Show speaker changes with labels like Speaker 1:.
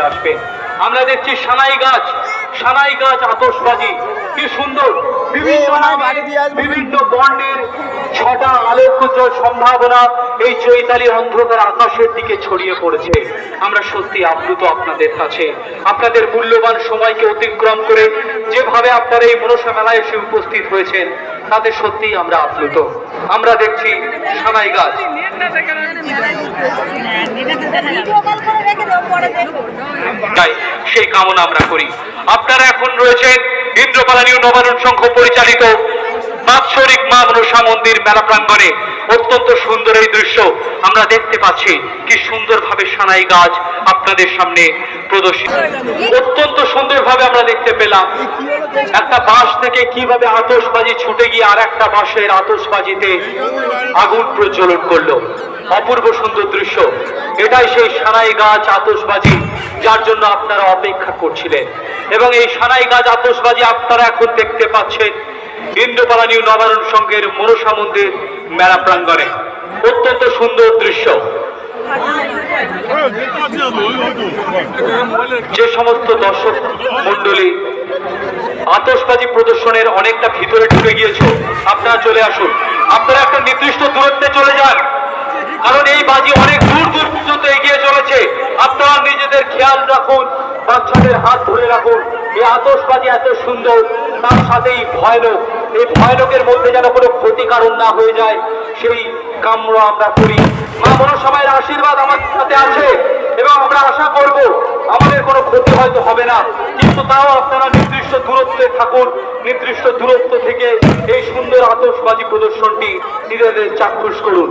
Speaker 1: আসবে। আমরা দেখছি সানাই গাছ সানাই গাছ আতশবাজি। কি সুন্দর। বিভিন্ন নামে বিভিন্ন বর্ণের ছটা আলোকোজ্জ্বল সম্ভাবনা এই চৈতালি অন্ধকার আকাশের দিকে ছড়িয়ে পড়েছে। আমরা সত্যি আপ্লুত আপনাদের কাছে। আপনাদের মূল্যবান সময়কে অতিক্রম করে যেভাবে আপনারা এই মনসা মেলায় এসে উপস্থিত হয়েছেন তাতে সত্যিই আমরা আপ্লুত। আমরা দেখছি সানাই গাছ। সেই কামনা আমরা করি। আপনারা এখন রয়েছেন ইন্দ্রপালানী ও নবারুণ সংঘ পরিচালিত বাৎসরিক মা মনসা মন্দির মেলা প্রাঙ্গণে। অত্যন্ত সুন্দর এই দৃশ্য। আমরা দেখতে পাচ্ছি কি সুন্দরভাবে সানাই গাছ আপনাদের সামনে প্রদর্শিত। অত্যন্ত সুন্দরভাবে আমরা দেখতে পেলাম। একটা বাঁশ থেকে কীভাবে আতসবাজি ছুটে গিয়ে আর একটা বাঁশের আতশবাজিতে আগুন প্রজ্বলন করল। অপূর্ব সুন্দর দৃশ্য। এটাই সেই সানাই গাছ আতশবাজি যার জন্য আপনারা অপেক্ষা করছিলেন। এবং এই সানাই গাছ আতশবাজি আপনারা এখন দেখতে পাচ্ছেন। ইন্দ্রপালানী ও নবারণ সংঘের মনসা মন্দির মেলা প্রাঙ্গণে। অত্যন্ত সুন্দর দৃশ্য। যে সমস্ত দর্শক মন্ডলী আতশবাজি প্রদর্শনের অনেকটা ভিতরে ঢুকে গিয়েছে, আপনারা চলে আসুন। আপনারা একটা নির্দিষ্ট দূরত্বে চলে যান কারণ এই বাজি অনেক দূর দূর পর্যন্ত এগিয়ে চলেছে আপনারা নিজেদের খেয়াল রাখুন বাচ্চাদের হাত ধরে রাখুন। এই আতশবাজি এত সুন্দর, তার সাথেই ভয়ানক। এই ভয়ানকের মধ্যে যেন কোনো ক্ষতিকারণ না হয়ে যায়, সেই কামড় আমরা করি। মা মনসমায়ের আশীর্বাদ আমার সাথে আছে এবং আমরা আশা করব আমাদের কোনো ক্ষতি হয়তো হবে না। কিন্তু তাও আপনারা নির্দিষ্ট দূরত্বে থাকুন। নির্দিষ্ট দূরত্ব থেকে এই সুন্দর আতশবাজি প্রদর্শনটি নিজেদের চাক্ষুষ করুন।